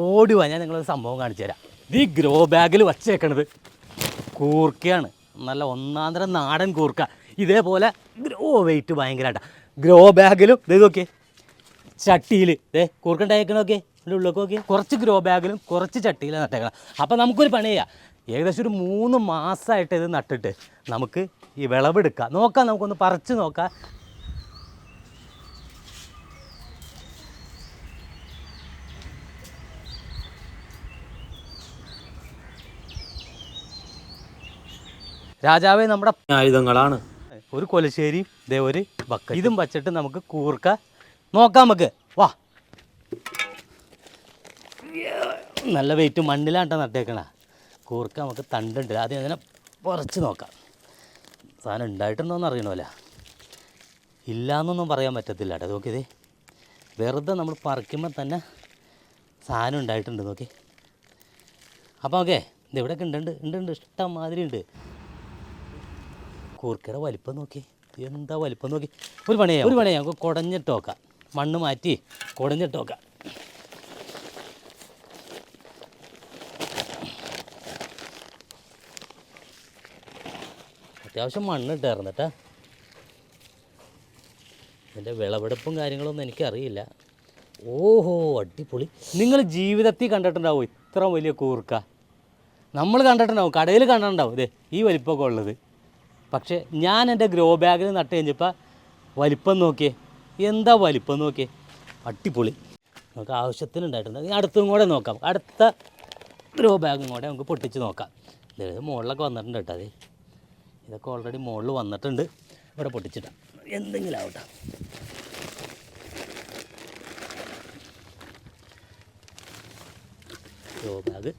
ഓടി വാ ഞാൻ നിങ്ങളൊരു സംഭവം കാണിച്ചു തരാം. ഈ ഗ്രോ ബാഗിൽ വച്ചേക്കണത് കൂർക്കയാണ്. നല്ല ഒന്നാന്തരം നാടൻ കൂർക്ക. ഇതേപോലെ ഗ്രോ വെയിറ്റ് ഭയങ്കരമായിട്ടാണ് ഗ്രോ ബാഗിലും ഇത് നോക്കിയേ. ചട്ടിയിൽ ദേ കൂർക്കണ്ടായിക്കണോക്കെ നോക്കിയേ. ഉള്ളിൽ ഉള്ളിലേക്ക് നോക്കിയേ. കുറച്ച് ഗ്രോ ബാഗിലും കുറച്ച് ചട്ടിയിലും നട്ടേക്കണം. അപ്പോൾ നമുക്കൊരു പണി ചെയ്യാം. ഏകദേശം ഒരു മൂന്ന് മാസമായിട്ട് ഇത് നട്ടിട്ട് നമുക്ക് ഈ വിളവെടുക്കാം. നോക്കാം നമുക്കൊന്ന് പറിച്ച് നോക്കാം. രാജാവേ നമ്മുടെ ആയുധങ്ങളാണ്. ഒരു കൊലശ്ശേരി ദേ ഒരു ബക്ക ഇതും വച്ചിട്ട് നമുക്ക് കൂർക്ക നോക്കാം നമുക്ക്. വാ. നല്ല വെയിറ്റ് മണ്ണിലാണ്ട നട്ടേക്കണ. കൂർക്ക നമുക്ക് തണ്ടുണ്ട്. ആദ്യം അതിനെ കുറച്ച് നോക്കാം. സാധനം ഉണ്ടായിട്ടുണ്ടോയെന്ന് അറിയണമല്ല ഇല്ലയെന്നൊന്നും പറയാൻ പറ്റത്തില്ല കേട്ടോ. നോക്കിയതേ. വെറുതെ നമ്മൾ പറിക്കുമ്പോൾ തന്നെ സാധനം ഉണ്ടായിട്ടുണ്ട്. നോക്കി. അപ്പോൾ ഓക്കെ ഇത് ഇവിടെയൊക്കെ ഉണ്ട് ഉണ്ട് ഉണ്ട് ഉണ്ട്. ഇഷ്ടം മാതിരി ഉണ്ട്. കൂർക്കയുടെ വലിപ്പം നോക്കി. എന്താ വലിപ്പം നോക്കി? ഒരു പണിയാ. ഒരു പണിയാ. കുടഞ്ഞിട്ട് നോക്കാം. മണ്ണ് മാറ്റി കുടഞ്ഞിട്ട് നോക്കാം. അത്യാവശ്യം മണ്ണ് ഇട്ടായിരുന്നു കേട്ടോ വിളവെടുപ്പും കാര്യങ്ങളൊന്നും എനിക്കറിയില്ല. ഓഹോ അടിപൊളി. നിങ്ങൾ ജീവിതത്തിൽ കണ്ടിട്ടുണ്ടാവും ഇത്ര വലിയ കൂർക്ക? നമ്മൾ കണ്ടിട്ടുണ്ടാവും കടയിൽ കണ്ടിട്ടുണ്ടാവും ഇതേ ഈ വലിപ്പമൊക്കെ ഉള്ളത്. പക്ഷേ ഞാൻ എന്റെ ഗ്രോ ബാഗിൽ നട്ട് കഴിഞ്ഞപ്പോൾ വലിപ്പം നോക്കിയേ. എന്താ വലിപ്പം നോക്കിയേ? അട്ടിപ്പൊളി നമുക്ക് ആവശ്യത്തിനുണ്ടായിട്ടുണ്ട് ഇനി അടുത്തും കൂടെ നോക്കാം. അടുത്ത ഗ്രോ ബാഗും കൂടെ നമുക്ക് പൊട്ടിച്ച് നോക്കാം. ഇത് മുകളിലൊക്കെ വന്നിട്ടുണ്ട് കേട്ടോ അതെ ഇതൊക്കെ ഓൾറെഡി മുകളിൽ വന്നിട്ടുണ്ട്. ഇവിടെ പൊട്ടിച്ചിട്ടാം എന്തെങ്കിലും ആവട്ടെ. ഗ്രോ ബാഗ്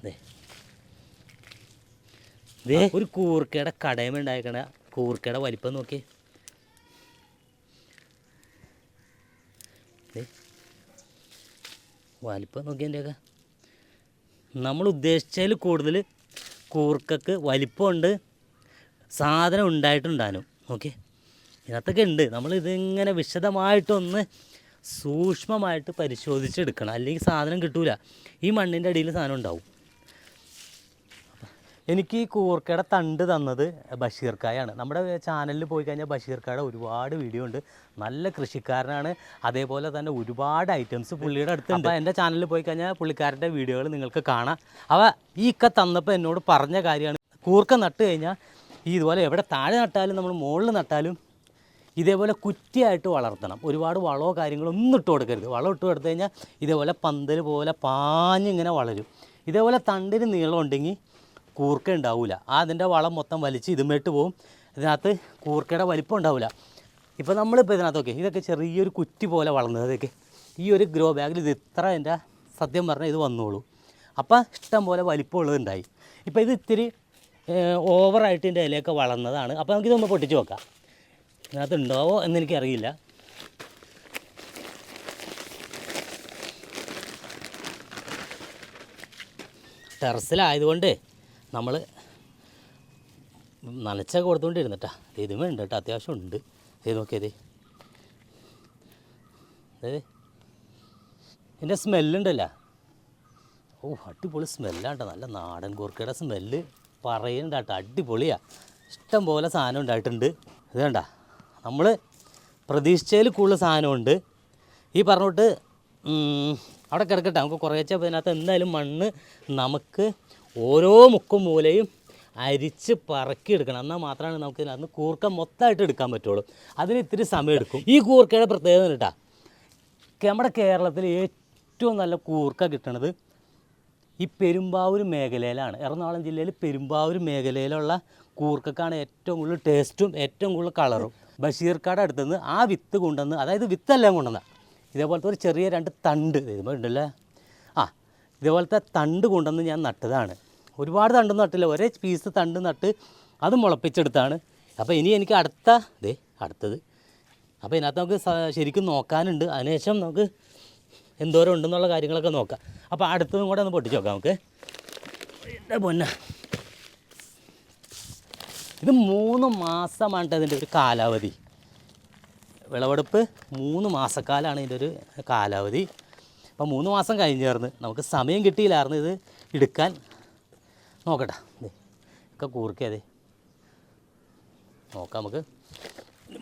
അതെ ഒരു കൂർക്കയുടെ കടയമ ഉണ്ടായിക്കണ കൂർക്കയുടെ വലിപ്പം നോക്കി. വലിപ്പം നോക്കി എന്റെയൊക്കെ നമ്മൾ ഉദ്ദേശിച്ചതിൽ കൂടുതൽ കൂർക്കക്ക് വലിപ്പമുണ്ട്. സാധനം ഉണ്ടായിട്ടുണ്ടാനും ഓക്കെ ഇതിനകത്തൊക്കെ ഉണ്ട്. നമ്മൾ ഇതിങ്ങനെ വിശദമായിട്ടൊന്ന് സൂക്ഷ്മമായിട്ട് പരിശോധിച്ചെടുക്കണം. അല്ലെങ്കിൽ സാധനം കിട്ടൂല. ഈ മണ്ണിന്റെ അടിയിൽ സാധനം ഉണ്ടാവും. എനിക്ക് ഈ കൂർക്കയുടെ തണ്ട് തന്നത് ബഷീർക്കായാണ്. നമ്മുടെ ചാനലിൽ പോയി കഴിഞ്ഞാൽ ബഷീർക്കായുടെ ഒരുപാട് വീഡിയോ ഉണ്ട്. നല്ല കൃഷിക്കാരനാണ്. അതേപോലെ തന്നെ ഒരുപാട് ഐറ്റംസ് പുള്ളിയുടെ അടുത്തുണ്ട്. എന്റെ ചാനലിൽ പോയി കഴിഞ്ഞാൽ പുള്ളിക്കാരന്റെ വീഡിയോകൾ നിങ്ങൾക്ക് കാണാം. അവ ഈ ഇക്ക തന്നപ്പോൾ എന്നോട് പറഞ്ഞ കാര്യമാണ്. കൂർക്ക നട്ട് കഴിഞ്ഞാൽ ഈ ഇതുപോലെ എവിടെ താഴെ നട്ടാലും നമ്മൾ മുകളിൽ നട്ടാലും ഇതേപോലെ കുറ്റിയായിട്ട് വളർത്തണം. ഒരുപാട് വളമോ കാര്യങ്ങളോ ഒന്നും ഇട്ട് കൊടുക്കരുത്. വളം ഇട്ട് കൊടുത്തു കഴിഞ്ഞാൽ ഇതേപോലെ പന്തൽ പോലെ പാഞ്ഞിങ്ങനെ വളരും. ഇതേപോലെ തണ്ടിന് നീളം ഉണ്ടെങ്കിൽ കൂർക്ക ഉണ്ടാവില്ല ആ അതിന്റെ വളം മൊത്തം വലിച്ച് ഇതുമേട്ട് പോകും ഇതിനകത്ത് കൂർക്കയുടെ വലിപ്പം ഉണ്ടാവില്ല ഇപ്പോൾ നമ്മളിപ്പോൾ ഇതിനകത്തൊക്കെ ഇതൊക്കെ ചെറിയൊരു കുറ്റി പോലെ വളർന്നത് ഇതൊക്കെ. ഈ ഒരു ഗ്രോ ബാഗിൽ ഇത് ഇത്ര എന്റെ സത്യം പറഞ്ഞാൽ ഇത് വന്നോളൂ. അപ്പോൾ ഇഷ്ടം പോലെ വലിപ്പമുള്ളതുണ്ടായി ഇപ്പോൾ ഇത് ഇത്തിരി ഓവറായിട്ട് ഇതിന്റെ ഇലയൊക്കെ വളർന്നതാണ്. അപ്പോൾ നമുക്കിതൊന്ന് പൊട്ടിച്ച് നോക്കാം. ഇതിനകത്ത് ഉണ്ടാവോ എന്നെനിക്കറിയില്ല ടെറസിലായതുകൊണ്ട് നമ്മൾ നനച്ച കൊടുത്തുകൊണ്ടിരുന്നിട്ടാ ഇതുമേ ഉണ്ട് കേട്ടോ അത്യാവശ്യം ഉണ്ട്. ഇത് നോക്കിയത്. അതായത് ഇതിന്റെ സ്മെല്ലുണ്ടല്ലോ ഓ അടിപൊളി സ്മെല്ലാട്ടോ നല്ല നാടൻ കൂർക്കയുടെ സ്മെല്ല് പറയുന്നുണ്ട് കേട്ടോ അടിപൊളിയാണ് ഇഷ്ടം പോലെ സാധനം ഉണ്ടായിട്ടുണ്ട്. ഇത് കണ്ട. നമ്മൾ പ്രതീക്ഷിച്ചതിൽ കൂടുതൽ സാധനമുണ്ട്. ഈ പറഞ്ഞോട്ട് അവിടെ കിടക്കട്ടെ. നമുക്ക് കുറേശ്ശെ അതിനകത്ത് എന്തായാലും മണ്ണ് നമുക്ക് ഓരോ മുക്കും മൂലയും അരിച്ച് പറക്കിയെടുക്കണം. എന്നാൽ മാത്രമാണ് നമുക്ക് ഇതിനകത്ത് കൂർക്ക മൊത്തമായിട്ട് എടുക്കാൻ പറ്റുള്ളൂ. അതിന് ഇത്തിരി സമയം എടുക്കും. ഈ കൂർക്കയുടെ പ്രത്യേകത കേട്ടാ നമ്മുടെ കേരളത്തിൽ ഏറ്റവും നല്ല കൂർക്ക കിട്ടണത് ഈ പെരുമ്പാവൂർ മേഖലയിലാണ്. എറണാകുളം ജില്ലയിൽ പെരുമ്പാവൂർ മേഖലയിലുള്ള കൂർക്കക്കാണ് ഏറ്റവും കൂടുതൽ ടേസ്റ്റും ഏറ്റവും കൂടുതൽ കളറും. ബഷീർക്കാട് അടുത്തുനിന്ന് ആ വിത്ത് കൊണ്ടുവന്ന് അതായത് വിത്തെല്ലാം കൊണ്ടുവന്ന ഇതേപോലത്തെ ഒരു ചെറിയ രണ്ട് തണ്ട് ഇതുമ്പോൾ ഉണ്ടല്ലേ ഇതേപോലത്തെ തണ്ട് കൊണ്ടുവന്ന് ഞാൻ നട്ടതാണ്. ഒരുപാട് തണ്ട് നട്ടില്ല. ഒരേ പീസ് തണ്ട് നട്ട് അത് മുളപ്പിച്ചെടുത്താണ്. അപ്പോൾ ഇനി എനിക്ക് അടുത്ത ദേ അടുത്തത്. അപ്പോൾ ഇതിനകത്ത് നമുക്ക് ശരിക്കും നോക്കാനുണ്ട്. അതിനുശേഷം നമുക്ക് എന്തോരം ഉണ്ടെന്നുള്ള കാര്യങ്ങളൊക്കെ നോക്കാം. അപ്പോൾ അടുത്തതും കൂടെ ഒന്ന് പൊട്ടിച്ച് നോക്കാം നമുക്ക്. എന്റെ പൊന്ന. ഇത് മൂന്ന് മാസമാണ് ഇതിന്റെ ഒരു കാലാവധി. വിളവെടുപ്പ് മൂന്ന് മാസക്കാലമാണ് ഇതിന്റെ ഒരു കാലാവധി. അപ്പോൾ മൂന്ന് മാസം കഴിഞ്ഞായിരുന്നു. നമുക്ക് സമയം കിട്ടിയില്ലായിരുന്നു ഇത് എടുക്കാൻ. നോക്കട്ടെ. ഒക്കെ കൂർക്കതേ നോക്കാം നമുക്ക്.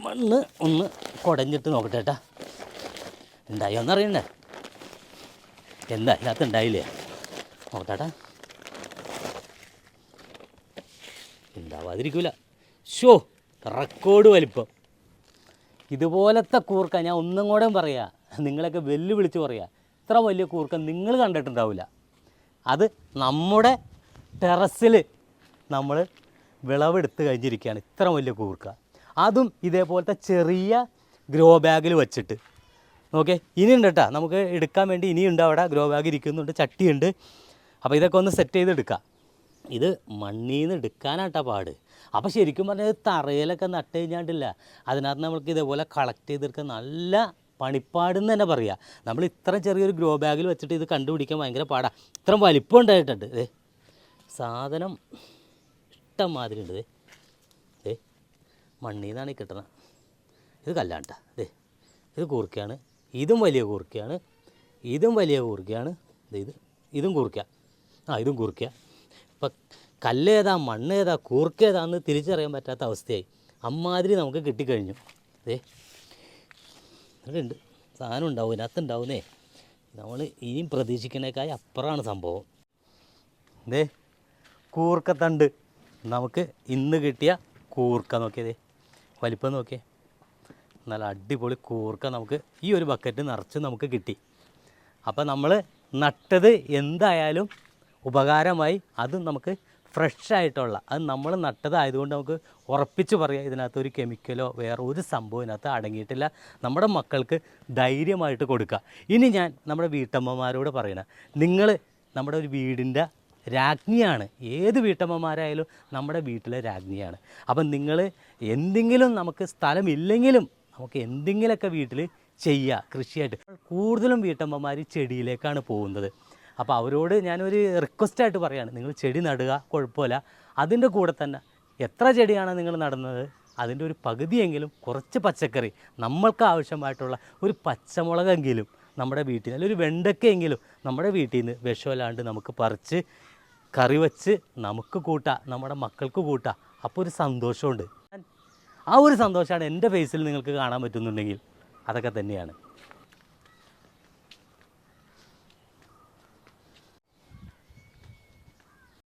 മണ്ണ് ഒന്ന് കുടഞ്ഞിട്ട് നോക്കട്ടെ ഏട്ടാ ഉണ്ടായോ എന്നറിയണ്ടേ? എന്താ ഇതിനകത്ത് ഉണ്ടായില്ലേ? നോക്കട്ടെ ഉണ്ടാവാതിരിക്കൂല. ഷോ റെക്കോർഡ് വലിപ്പം. ഇതുപോലത്തെ കൂർക്ക ഞാൻ ഒന്നും കൂടെ പറയാ. നിങ്ങളൊക്കെ വെല്ലുവിളിച്ച് പറയാ. ഇത്ര വലിയ കൂർക്ക നിങ്ങൾ കണ്ടിട്ടുണ്ടാവില്ല. അത് നമ്മുടെ ടെറസിൽ നമ്മൾ വിളവെടുത്ത് കഴിഞ്ഞിരിക്കുകയാണ് ഇത്ര വലിയ കൂർക്ക. അതും ഇതേപോലത്തെ ചെറിയ ഗ്രോ ബാഗിൽ വെച്ചിട്ട്. ഓക്കെ ഇനിയുണ്ട് കേട്ടോ. നമുക്ക് എടുക്കാൻ വേണ്ടി ഇനിയുണ്ട് അവിടെ. ഗ്രോ ബാഗ് ഇരിക്കുന്നുണ്ട് ചട്ടിയുണ്ട്. അപ്പോൾ ഇതൊക്കെ ഒന്ന് സെറ്റ് ചെയ്തെടുക്കാം ഇത് മണ്ണിൽ നിന്ന് എടുക്കാനാട്ടാ പാട്. അപ്പോൾ ശരിക്കും പറഞ്ഞാൽ തറയിലൊക്കെ നട്ട് കഴിഞ്ഞാണ്ടില്ല. അതിനകത്ത് നമ്മൾക്ക് ഇതേപോലെ കളക്ട് ചെയ്തെടുക്കാൻ നല്ല പണിപ്പാടെന്ന് തന്നെ പറയാം. നമ്മൾ ഇത്ര ചെറിയൊരു ഗ്രോ ബാഗിൽ വെച്ചിട്ട് ഇത് കണ്ടുപിടിക്കാൻ ഭയങ്കര പാടാണ് ഇത്ര വലിപ്പം ഉണ്ടായിട്ടുണ്ട്. ദേ സാധനം ഇഷ്ടം മാതിരി ഉണ്ട്. ദേ മണ്ണിൽ നിന്നാണ് ഈ കിട്ടണത് ഇത് കല്ലാണ്ട ദേ ഇത് കൂർക്കയാണ്. ഇതും വലിയ കൂർക്കയാണ്. ഇതും വലിയ കൂർക്കയാണ്. ഇത് ഇതും കൂർക്ക. ആ ഇതും കൂർക്ക. ഇപ്പം കല്ലേതാ മണ്ണേതാ കൂർക്കേതാന്ന് തിരിച്ചറിയാൻ പറ്റാത്ത അവസ്ഥയായി. അമ്മാതിരി നമുക്ക് കിട്ടിക്കഴിഞ്ഞു. ദേ ഉണ്ട് സാധനം ഉണ്ടാവും ഇതിനകത്ത് ഉണ്ടാവുന്നേ. നമ്മൾ ഇനിയും പ്രതീക്ഷിക്കുന്നേക്കായി അപ്പുറമാണ് സംഭവം. ദേ കൂർക്കത്തണ്ട്. നമുക്ക് ഇന്ന് കിട്ടിയ കൂർക്ക നോക്കിയതേ വലിപ്പം നോക്കിയേ. നല്ല അടിപൊളി കൂർക്ക നമുക്ക് ഈ ഒരു ബക്കറ്റ് നിറച്ച് നമുക്ക് കിട്ടി. അപ്പോൾ നമ്മൾ നട്ടത് എന്തായാലും ഉപകാരമായി. അതും നമുക്ക് ഫ്രഷ് ആയിട്ടുള്ള അത് നമ്മൾ നട്ടതായതുകൊണ്ട് നമുക്ക് ഉറപ്പിച്ച് പറയാം ഇതിനകത്ത് ഒരു കെമിക്കലോ വേറെ ഒരു സംഭവം ഇതിനകത്ത് അടങ്ങിയിട്ടില്ല. നമ്മുടെ മക്കൾക്ക് ധൈര്യമായിട്ട് കൊടുക്കുക ഇനി ഞാൻ നമ്മുടെ വീട്ടമ്മമാരോട് പറയണ നിങ്ങൾ നമ്മുടെ ഒരു വീടിന്റെ രാജ്ഞിയാണ്. ഏത് വീട്ടമ്മമാരായാലും നമ്മുടെ വീട്ടിലെ രാജ്ഞിയാണ്. അപ്പം നിങ്ങൾ എന്തെങ്കിലും നമുക്ക് സ്ഥലമില്ലെങ്കിലും നമുക്ക് എന്തെങ്കിലുമൊക്കെ വീട്ടിൽ ചെയ്യുക കൃഷിയായിട്ട്. കൂടുതലും വീട്ടമ്മമാർ ചെടിയിലേക്കാണ് പോകുന്നത്. അപ്പോൾ അവരോട് ഞാനൊരു റിക്വസ്റ്റായിട്ട് പറയുകയാണ് നിങ്ങൾ ചെടി നടുക കുഴപ്പമില്ല. അതിന്റെ കൂടെ തന്നെ എത്ര ചെടിയാണ് നിങ്ങൾ നടുന്നത്? അതിന്റെ ഒരു പകുതിയെങ്കിലും കുറച്ച് പച്ചക്കറി നമ്മൾക്ക് ആവശ്യമായിട്ടുള്ള ഒരു പച്ചമുളകെങ്കിലും നമ്മുടെ വീട്ടിൽ അല്ലെങ്കിൽ ഒരു വെണ്ടക്കയെങ്കിലും നമ്മുടെ വീട്ടിൽ നിന്ന് വിഷമില്ലാണ്ട് നമുക്ക് പറിച്ച് കറി വെച്ച് നമുക്ക് കൂട്ടാം നമ്മുടെ മക്കൾക്ക് കൂട്ടാം. അപ്പോൾ ഒരു സന്തോഷമുണ്ട്. ആ ഒരു സന്തോഷമാണ് എന്റെ ഫേസിൽ നിങ്ങൾക്ക് കാണാൻ പറ്റുന്നുണ്ടെങ്കിൽ അതൊക്കെ തന്നെയാണ്.